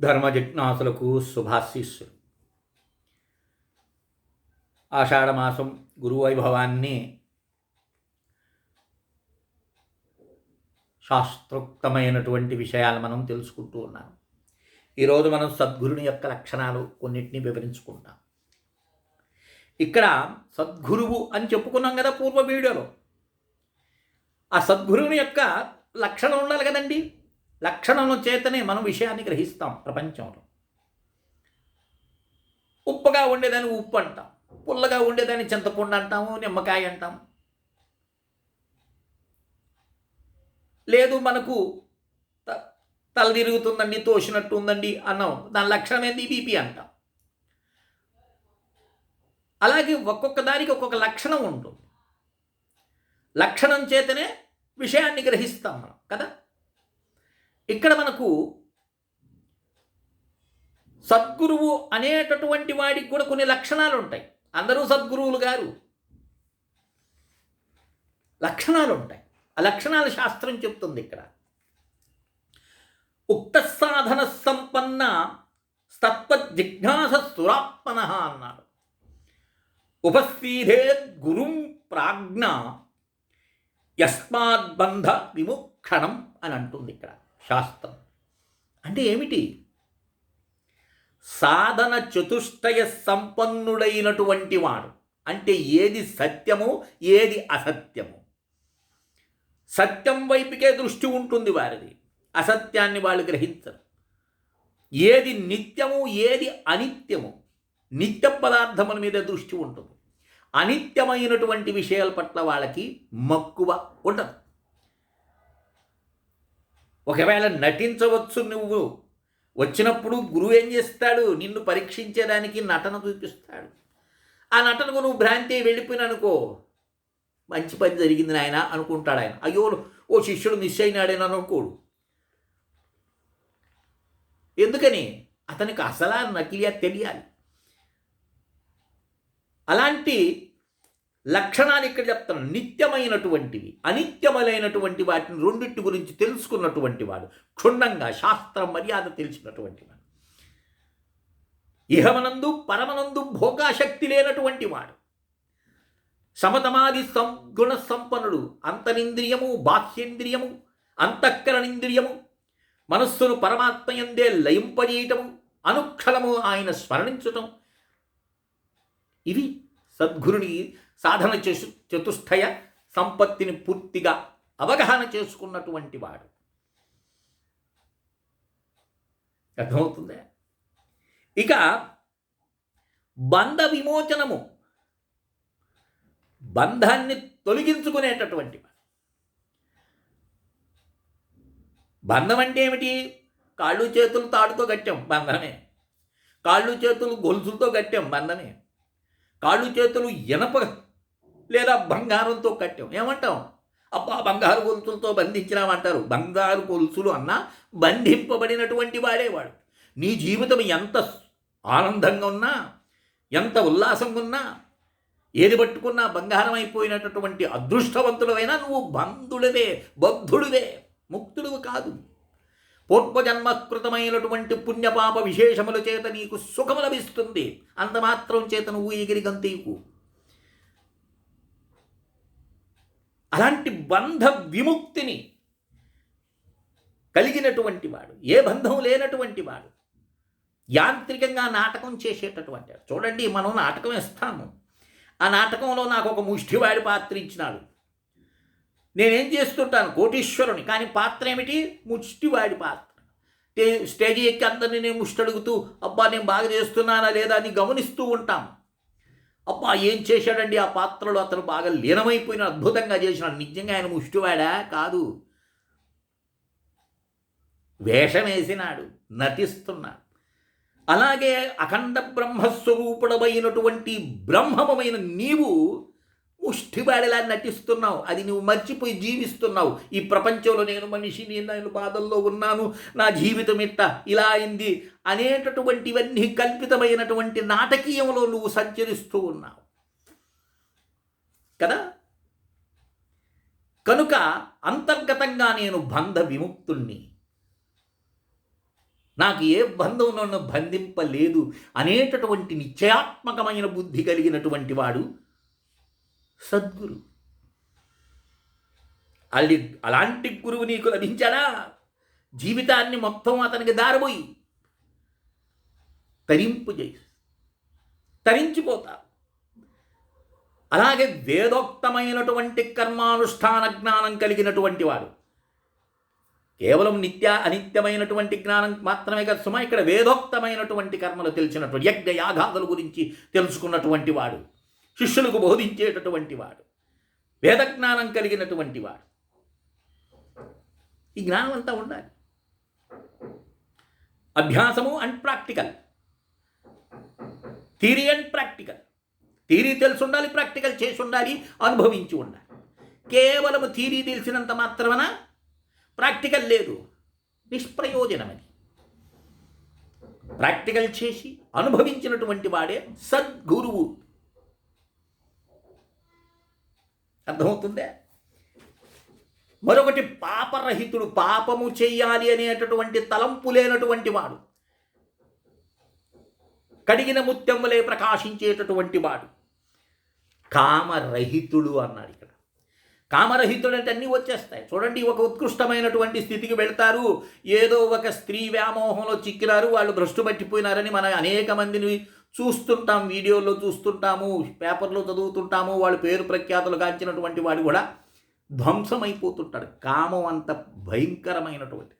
ధర్మ జిజ్ఞాసులకు శుభాశీస్సులు. ఆషాఢమాసం గురువైభవాన్ని శాస్త్రోక్తమైనటువంటి విషయాలు మనం తెలుసుకుంటూ ఉన్నాం. ఈరోజు మనం సద్గురుని యొక్క లక్షణాలు కొన్నిటిని వివరించుకుంటాం. ఇక్కడ సద్గురువు అని చెప్పుకున్నాం కదా పూర్వ వీడియోలో. ఆ సద్గురువుని యొక్క లక్షణం ఉండాలి కదండి? లక్షణం చేతనే మనం విషయాన్ని గ్రహిస్తాం ప్రపంచంలో. ఉప్పగా ఉండేదాన్ని ఉప్పు అంటాం. పుల్లగా ఉండేదాన్ని చింతపండు అంటాము నిమ్మకాయ అంటాం. లేదు మనకు తల తిరుగుతుందండి తోసినట్టు ఉందండి అన్నాం. దాని లక్షణం ఏంది? బీపీ అంటాం. అలాగే ఒక్కొక్క దానికి ఒక్కొక్క లక్షణం ఉంటుంది. లక్షణం చేతనే విషయాన్ని గ్రహిస్తాం మనం కదా? ఇక్కడ మనకు సద్గురువు అనేటటువంటి వాడికి కూడా కొన్ని లక్షణాలు ఉంటాయి అందరూ సద్గురువులు గారు. లక్షణాలు ఉంటాయి ఆ లక్షణాలు శాస్త్రం చెప్తుంది ఇక్కడ. ఉక్త సాధన సంపన్న తత్వజిజ్ఞాస సురాత్మన అన్నాడు ఉపస్థీరే గురుం ప్రాజ్ఞ యస్మాద్బంధ విముక్షణం అని అంటుంది ఇక్కడ. శాస్త్రం. అంటే ఏమిటి? సాధన చతుష్టయ సంపన్నుడైనటువంటి వాడు. అంటే ఏది సత్యము ఏది అసత్యము. సత్యం వైపుకే దృష్టి ఉంటుంది వారిది. అసత్యాన్ని వాళ్ళు గ్రహించరు. ఏది నిత్యము ఏది అనిత్యము నిత్య పదార్థముల మీద దృష్టి ఉంటుంది. అనిత్యమైనటువంటి విషయాల పట్ల వాళ్ళకి మక్కువ ఉండదు. ఒకవేళ నటించవచ్చు నువ్వు. వచ్చినప్పుడు గురువు ఏం చేస్తాడు? నిన్ను పరీక్షించేదానికి నటన చూపిస్తాడు. ఆ నటనకు నువ్వు భ్రాంతి వెళ్ళిపోయిననుకో. మంచి పని జరిగింది నాయన అనుకుంటాడు ఆయన. అయ్యో ఓ శిష్యుడు మిస్ అయినాడని అనుకోడు. ఎందుకని? అతనికి అసలా నకిలియా తెలియాలి. అలాంటి లక్షణాలు ఇక్కడ చెప్తాను. నిత్యమైనటువంటివి అనిత్యములైనటువంటి వాటిని రెండింటి గురించి తెలుసుకున్నటువంటి వాడు క్షుణ్ణంగా శాస్త్ర మర్యాద తెలిసినటువంటి వాడు. ఇహమనందు పరమనందు భోగాశక్తి లేనటువంటి వాడు. సమతమాది సంగుణ సంపన్నుడు అంతరింద్రియము బాహ్యేంద్రియము అంతఃకరణింద్రియము మనస్సును పరమాత్మ ఎందే లయింపజేయటము అనుక్షణము ఆయన స్మరణించటం. ఇవి సద్గురుని సాధన చేసు చతుష్టయ సంపత్తిని పూర్తిగా అవగాహన చేసుకున్నటువంటి వాడు. అర్థమవుతుందా? ఇక బంధ విమోచనము. బంధాన్ని తొలగించుకునేటటువంటి బంధం అంటే ఏమిటి? కాళ్ళు చేతులు తాడుతో కట్టాం బంధమే. కాళ్ళు చేతులు గొలుసులతో కట్టాం బంధమే. కాళ్ళు చేతులు ఇనప లేదా బంగారంతో కట్టాం. ఏమంటాం? అబ్బా బంగారు గొలుసులతో బంధించినామంటారు. బంగారు గొలుసులు అన్నా బంధింపబడినటువంటి వాడేవాడు నీ జీవితం ఎంత ఆనందంగా ఉన్నా ఎంత ఉల్లాసంగా ఉన్నా ఏది పట్టుకున్నా బంగారం అయిపోయినటువంటి అదృష్టవంతుడవైనా నువ్వు బంధుడివే బద్ధుడివే ముక్తుడువు కాదు. పూర్వజన్మకృతమైనటువంటి పుణ్యపాప విశేషముల చేత నీకు సుఖము లభిస్తుంది. అంతమాత్రం చేత నువ్వు ఎగిరి గంతీకు అలాంటి బంధ విముక్తిని కలిగినటువంటి వాడు ఏ బంధం లేనటువంటి వాడు యాంత్రికంగా నాటకం చేసేటటువంటి వాడు. చూడండి మనం నాటకం ఇస్తాము ఆ నాటకంలో నాకు ఒక ముష్టివాడి పాత్ర ఇచ్చినాడు. నేనేం చేస్తుంటాను? కోటీశ్వరుని. కానీ పాత్ర ఏమిటి? ముష్టివాడి పాత్ర. స్టేజ్ ఎక్కి అందరినీ నేను ముష్టి అడుగుతూ అబ్బా నేను బాగా చేస్తున్నానా లేదా? అని గమనిస్తూ ఉంటాం. అబ్బా ఏం చేశాడండి? ఆ పాత్రలో అతను బాగా లీనమైపోయిన అద్భుతంగా చేసినాడు. నిజంగా ఆయన ముష్టివాడా? కాదు. వేషం వేసినాడు నటిస్తున్నాడు. అలాగే అఖండ బ్రహ్మస్వరూపుడమైనటువంటి బ్రహ్మమైన నీవు ముష్టివాడిలా నటిస్తున్నావు. అది నువ్వు మర్చిపోయి జీవిస్తున్నావు. ఈ ప్రపంచంలో నేను మనిషిని నేను బాధల్లో ఉన్నాను. నా జీవితం ఇట్ట ఇలా అయింది అనేటటువంటివన్నీ కల్పితమైనటువంటి నాటకీయంలో నువ్వు సంచరిస్తూ ఉన్నావు. కదా? కనుక అంతర్గతంగా నేను బంధ విముక్తుణ్ణి. నాకు ఏ బంధం నన్ను బంధింపలేదు అనేటటువంటి నిశ్చయాత్మకమైన బుద్ధి కలిగినటువంటి వాడు సద్గురు. అల్లి అలాంటి గురువు నీకు లభించాడా? జీవితాన్ని మొత్తం అతనికి దారబోయి. తరింపు చేయి. తరించిపోతా. అలాగే వేదోక్తమైనటువంటి కర్మానుష్ఠాన జ్ఞానం కలిగినటువంటి వాడు. కేవలం నిత్య అనిత్యమైనటువంటి జ్ఞానం మాత్రమే కాదు సుమా ఇక్కడ వేదోక్తమైనటువంటి కర్మలు తెలిసినటువంటి యజ్ఞ యాగాదుల గురించి తెలుసుకున్నటువంటి వాడు. శిష్యులకు బోధించేటటువంటి వాడు. వేదజ్ఞానం కలిగినటువంటి వాడు. ఈ జ్ఞానం అంతా ఉండాలి. అభ్యాసము and practical theory and practical theory తెలిసి ఉండాలి ప్రాక్టికల్ చేసి ఉండాలి అనుభవించి ఉండాలి. కేవలం థీరీ తెలిసినంత మాత్రమన ప్రాక్టికల్ లేదు. నిష్ప్రయోజనమని ప్రాక్టికల్ చేసి అనుభవించినటువంటి వాడే సద్గురువు. అర్థమవుతుందే? మరొకటి పాపరహితుడు పాపము చెయ్యాలి అనేటటువంటి తలంపు లేనటువంటి వాడు. కడిగిన ముత్యములే ప్రకాశించేటటువంటి వాడు. కామరహితుడు అన్నాడు ఇక్కడ. కామరహితుడు అంటే అన్నీ వచ్చేస్తాయి. చూడండి ఒక ఉత్కృష్టమైనటువంటి స్థితికి వెళ్తారు. ఏదో ఒక స్త్రీ వ్యామోహంలో చిక్కినారు. వాళ్ళు భ్రష్టు పట్టిపోయినారని మనం అనేక మందిని చూస్తుంటాం వీడియోల్లో చూస్తుంటాము పేపర్లో చదువుతుంటాము వాళ్ళు పేరు ప్రఖ్యాతులు కాంచినటువంటి వాడు కూడా ధ్వంసమైపోతుంటాడు. కామం అంత భయంకరమైనటువంటి.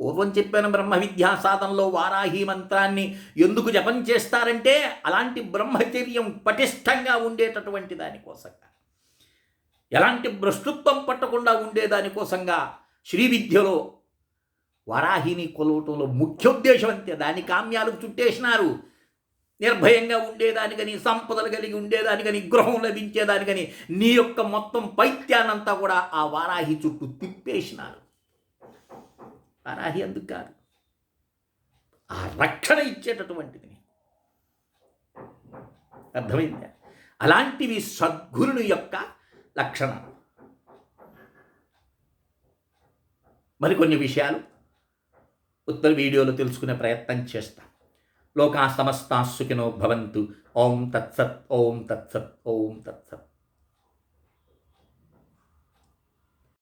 పూర్వం చెప్పిన బ్రహ్మ విద్యా సాధనలో వారాహి మంత్రాన్ని ఎందుకు జపం చేస్తారంటే అలాంటి బ్రహ్మచర్యం పటిష్టంగా ఉండేటటువంటి దానికోసంగా ఎలాంటి భ్రష్టత్వం పట్టకుండా ఉండేదానికోసంగా శ్రీ విద్యలో వారాహిని కొలవటంలో ముఖ్యోద్దేశం అంతే. దాని కామ్యాలకు చుట్టేసినారు. నిర్భయంగా ఉండేదానికని సంపదలు కలిగి ఉండేదానికని గృహం లభించేదానికని నీ యొక్క మొత్తం పైత్యాన్నంతా కూడా ఆ వారాహి చుట్టూ తిప్పేసినారు. వారాహి అందుకు కాదు. ఆ రక్షణ ఇచ్చేటటువంటిది అర్థమైందా? అలాంటివి సద్గురుని యొక్క లక్షణాలు. మరికొన్ని విషయాలు ఉత్తర వీడియోలో తెలుసుకునే ప్రయత్నం చేస్తాం. लोका समस्ता सुखिनो भवन्तु। ओम तत्सत् ओम तत्सत् ओम तत्सत्।